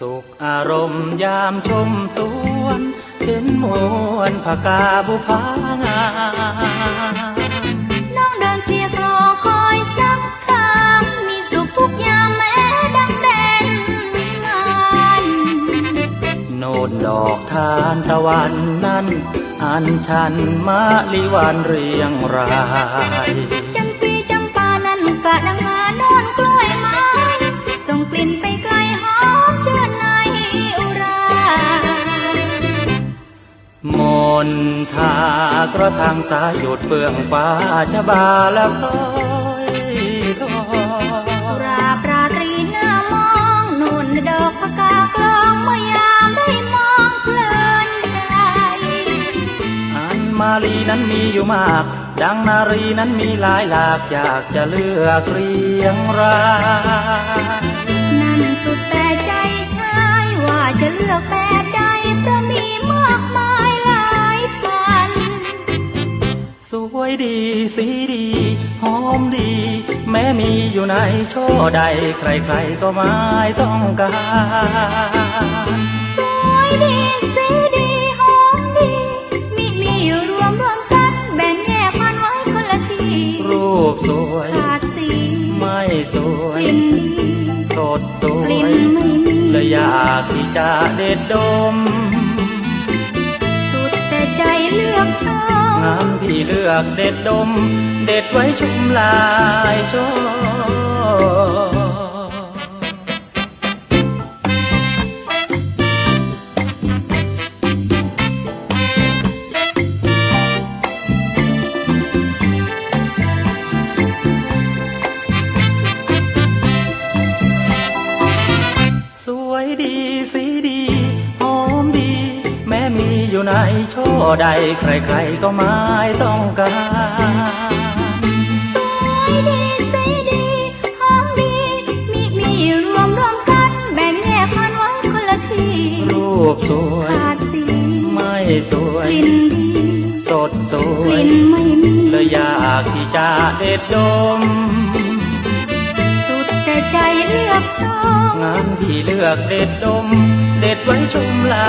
สุขอารมณ์ยามชมสวนเห็นมวลผากาบุพางาน้องเดินเคลียร์คลอคอยสักคำมีสุขทุกยามแม้ดังแดนวิมานโนนดอกทานตะวันนั้น อันชันมะลิวันเรียงรายจำปีจำปานั้นกะดังมานอนกล้วยไม้ส่งกลิ่นไปไกล นทากระทางสายหยุดเฟื่องฟ้าชะบาและซอยทอราปราตรีหน้ามองนุ่นดอกพกากลองเมื่อยามได้มองเพลินใจอันมาลีนั้นมีอยู่มาก ดังนารีนั้นมีหลายหลากอยากจะเลือกเรียงรายนั่นสุดแต่ใจชายว่าจะเลือกแบบ ดีสีดี หอมดี แม้มีอยู่ในช่อใด ใครๆก็ไม่ต้องการสวยดีสีดีหอมดีมีมีอยู่รวมรวมกัน แบ่งแยกมันไว้คนละทีรูปสวยขาดสีไม่สวกย ลิ่นดีสดสกวลิ่นยไม่มีเลยอยากที่จะเด็ดดม สุดแต่ใจเลือกชอบ งามที่เลือกเด็ดดม เด็ดไว้ชุมลายโชสวยดีสีดีหอมดีแม้มี อยู่ในช่อใดใครๆก็ไม่ต้องการสวยดีสีดีหอมดี มีมีรวมรวมกันแบ่งแยกมันไว้คนละที รูปสวยขาดสีไม่สวย กลิ่นดี สดสกวยลิ่นไม่มีเลยอยากที่จะเด็ดดม สุดแต่ใจเลือกชอบงามที่เลือกเด็ดดม เด็ดไว้ชมลา